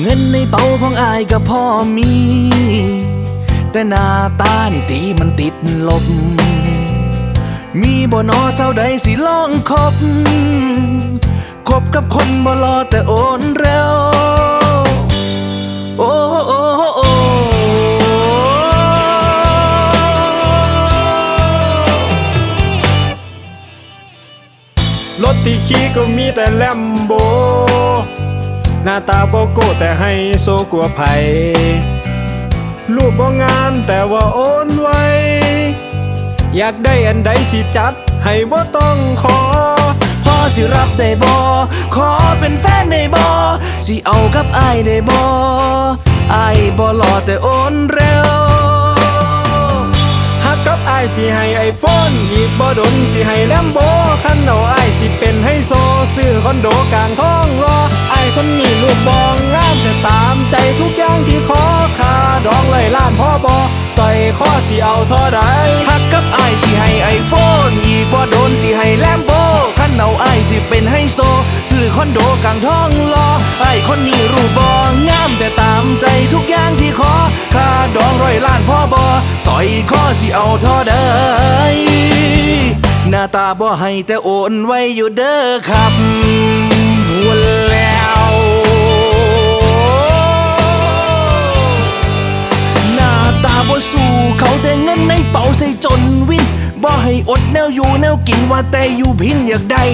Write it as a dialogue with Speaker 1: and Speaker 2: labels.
Speaker 1: เงินในเป๋าของอายก็พ่อมี แต่หน้าตานี่ตีมันติดลบ มีบ่นอเศร้าใดสิลองคบ คบกับคนบ่รอแต่โอนเร็ว โอ้โอ้โอ้
Speaker 2: รถที่ขี่ก็มีแต่แลมโบ หน้าตาโบโก้แต่ให้โซกลัวไผรูปบ่งามแต่ว่าโอนไว อยากได้อันใดสิจัด ให้บ่ต้องขอ
Speaker 1: พ่อสิรับได้บ่ขอเป็นแฟนได้บ่สิเอากับอายได้บ่อายบ่รอแต่โอนเร็ว
Speaker 2: ฮักกับไอายสิให้ไอโฟนอีกบ่ดนสิให้แลมโบคันเอาไอายสิเป็นให้โซซื้อคอนโดกลางท้องรอ คนนี้รูปบองงามแต่ตามใจทุกอย่างที่ขอคาดองเลยล้านพ่อบอใส่ข้อสิเอาเท่าใด
Speaker 1: ฮักกับไอสิให้ไอโฟนอีกบ่โดนสิให้แลมโบคันเอาไอสิเป็นให้โซซื้อคอนโดกลางท้องรอไอคนนี้รูปบองงามแต่ตามใจทุกอย่างที่ขอคาดองร้อยล้านพ่อบอสอยข้อสิเอาเท่าใดหน้าตาบ่ให้แต่โอนไว้อยู่เด้อครับ ให้อดแนวอยู่แนวกินว่าแต่อยู่พินอยากได้